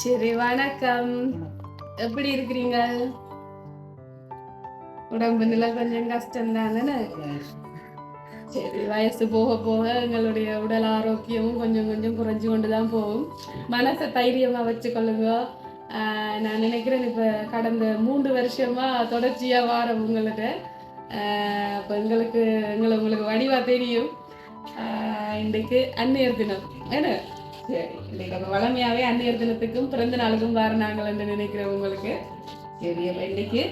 சரி வணக்கம். எப்படி இருக்கிறீங்க? உடம்பு நிலை கொஞ்சம் கஷ்டம் தானே சரி வயசு போக போக எங்களுடைய உடல் ஆரோக்கியமும் கொஞ்சம் கொஞ்சம் குறைஞ்சு கொண்டு தான் போகும். மனசை தைரியமா வச்சுக்கொள்ளுங்க. நான் நினைக்கிறேன் இப்போ கடந்த மூன்று வருஷமா தொடர்ச்சியா வார உங்கள்கிட்ட இப்போ எங்களுக்கு எங்களை உங்களுக்கு வடிவா தெரியும். இன்றைக்கு அந்நியர் தினம் என்ன? சரி இன்னைக்கு நம்ம வளமையாவே அந்நியர் தினத்துக்கும் பிறந்த நாளுக்கும் வார நாங்கள் என்று நினைக்கிறேன் உங்களுக்கு. சரி அப்ப இன்னைக்கு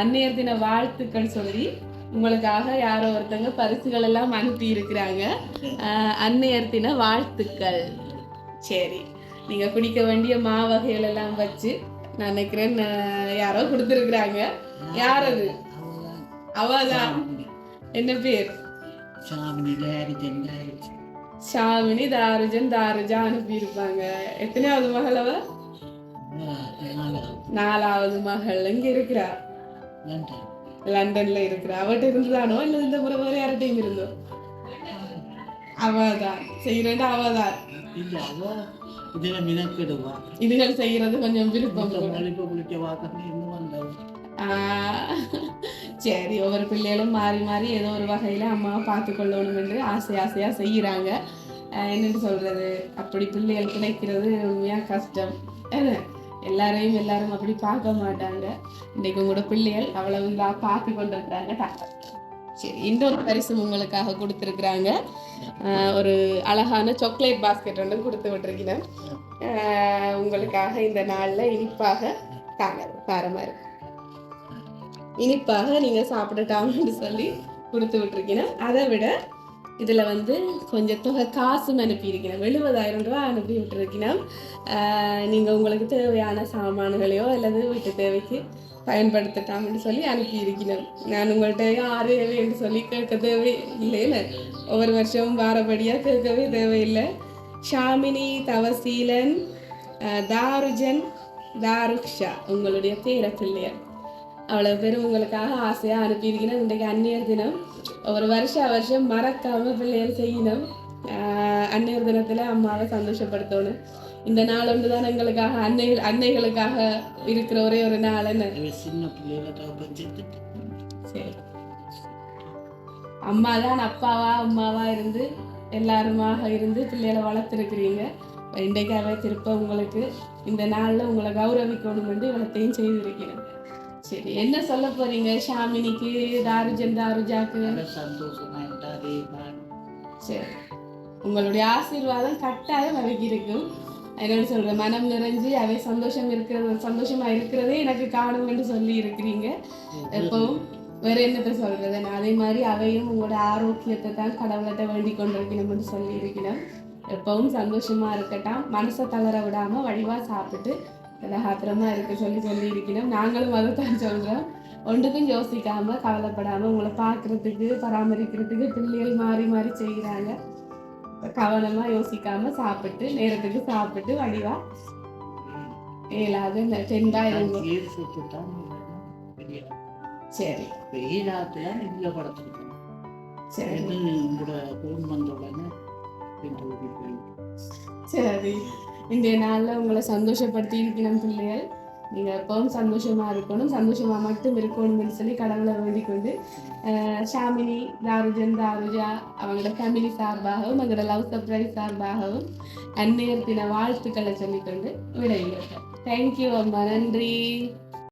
அந்நியர் தின வாழ்த்துக்கள் சொல்லி உங்களுக்காக யாரோ ஒருத்தங்க பரிசுகள் எல்லாம் அனுப்பி இருக்கிறாங்க. அந்நியர் தின வாழ்த்துக்கள். சரி நீங்க குடிக்க வேண்டிய மா வகைகள் எல்லாம் வச்சு நான் நினைக்கிறேன் யாரோ கொடுத்துருக்குறாங்க. யார் அது? அவதான். என்ன பேர்? லேரிஜ் ஷாமினி தாருஜன் தாருஜா அனுப்பி இருப்பாங்க எத்தனையாவது மகள் அவ? நாலாவது மகள். இங்க இருக்கிறா? லண்டன் லண்டன்ல இருக்கிறா. அவட்ட இருந்துதானோ? இல்ல இந்த முறை வேற யார்கிட்டயும் இருந்தோ அவதான். செய்யறது அவதான். இதுகள் செய்யறது கொஞ்சம் விருப்பம். ஆஹ் சரி ஒவ்வொரு பிள்ளைகளும் மாறி மாறி ஏதோ ஒரு வகையில அம்மாவை பார்த்து கொள்ளணும் என்று ஆசை ஆசையா செய்யறாங்க என்னென்னு என்னன்னு சொல்றது அப்படி பிள்ளைகள் கிடைக்கிறது உண்மையா கஷ்டம் எல்லாரையும் எல்லாரும் அப்படி பார்க்க மாட்டாங்க இன்னைக்கு உங்களோட பிள்ளைகள் அவ்வளவு இதாக பார்த்து கொண்டிருக்கிறாங்க சரி இன்னொரு பரிசு உங்களுக்காக கொடுத்துருக்குறாங்க ஆஹ் ஒரு அழகான சாக்லேட் பாஸ்கெட் ஒன்று கொடுத்து விட்டுருக்கிறேன் ஆஹ் உங்களுக்காக இந்த நாள்ல இனிப்பாக தாங்க பாரமாக இருக்கும் இனிப்பாக நீங்கள் சாப்பிடட்டாங்கன்னு சொல்லி கொடுத்து விட்டுருக்கீங்க அதை விட இதில் வந்து கொஞ்சம் தொகை காசும் அனுப்பியிருக்கணும் எழுபதாயிரம் ரூபாய் அனுப்பி விட்டுருக்கணும் நீங்கள் உங்களுக்கு தேவையான சாமான்களையோ அல்லது வீட்டு தேவைக்கு பயன்படுத்தட்டாம்னு சொல்லி அனுப்பியிருக்கணும் நான் உங்கள்கிட்ட யாரு என்று சொல்லி கேட்க தேவை இல்லைல்ல ஒவ்வொரு வருஷமும் வாரப்படியாக கேட்கவே தேவையில்லை. ஷாமினி தவசீலன் தாருஜன் தாருக்ஷா உங்களுடைய பேர பிள்ளையர் அவ்வளோ பேரும் உங்களுக்காக ஆசையாக அனுப்பியிருக்கணும் இன்றைக்கு அந்நியர் தினம். ஒரு வருஷம் வருஷம் மறக்காம பிள்ளையர் செய்யணும். ஆஹ் அந்நியர் தினத்தில் அம்மாவை சந்தோஷப்படுத்தணும். இந்த நாள் ஒன்று தான் எங்களுக்காக அன்னை அன்னைகளுக்காக இருக்கிற ஒரே ஒரு நாள் என்ன? சின்ன சரி. அம்மா தான் அப்பாவா அம்மாவா இருந்து எல்லாருமாக இருந்து பிள்ளைகளை வளர்த்துருக்கிறீங்க. இன்றைக்காக திருப்ப உங்களுக்கு இந்த நாளில் உங்களை கௌரவிக்கணும் என்று இவ்வளத்தையும் செய்திருக்கிறேன். சரி என்ன சொல்ல போறீங்க? ஷாமினிக்கு தாருஜன் தாருஜாக்கு? சந்தோஷமா இருந்தாரே சரி. உங்களுடைய ஆசீர்வாதம் கட்டாயம் அவைக்கு இருக்கும். என்னன்னு சொல்ற மனம் நிறைஞ்சு அவை சந்தோஷம் இருக்கிறது சந்தோஷமா இருக்கிறதே எனக்கு காணும் என்று சொல்லி இருக்கிறீங்க. எப்பவும் வேற என்னத்த சொல்றது? நான் அதே மாதிரி அவையும் உங்களோட ஆரோக்கியத்தை தான் கடவுள்கிட்ட வேண்டிக் கொண்டிருக்கணும்னு சொல்லி இருக்கிறோம் எப்பவும் சந்தோஷமா இருக்கட்டும். மனசை தளர விடாம வடிவா சாப்பிட்டு திலகாத்திரமா இருக்க சொல்லி சொல்லி இருக்கிறோம் நாங்களும் அதை தான் சொல்றோம் ஒன்றுக்கும் யோசிக்காம கவலைப்படாம உங்களை பார்க்கறதுக்கு பராமரிக்கிறதுக்கு பிள்ளைகள் மாறி மாறி செய்கிறாங்க கவனமா யோசிக்காம சாப்பிட்டு நேரத்துக்கு சாப்பிட்டு வடிவா. ஏழாவது இந்த டென்டா இருங்க ஏழு சொத்து தான் பெரிய சரி. ஏழாத்தையான் இதுல படத்துக்கு. சரி. வந்த உடனே சரி. இன்றைய நாளில் உங்களை சந்தோஷப்படுத்தி இருக்கணும் பிள்ளைகள். நீங்கள் எப்பவும் சந்தோஷமாக இருக்கணும் சந்தோஷமாக மட்டும் இருக்கணும்னு சொல்லி கடவுளை வேண்டிக் கொண்டு ஷாமினி தாருஜன் தாருஜா அவங்களோட ஃபேமிலி சார்பாகவும் அவங்களோட லவ் சர்ப்ரைஸ் சார்பாகவும் அந்நேரத்தின வாழ்த்துக்களை சொல்லிக்கொண்டு விடைகிறேன் தேங்க்யூ அம்மா நன்றி.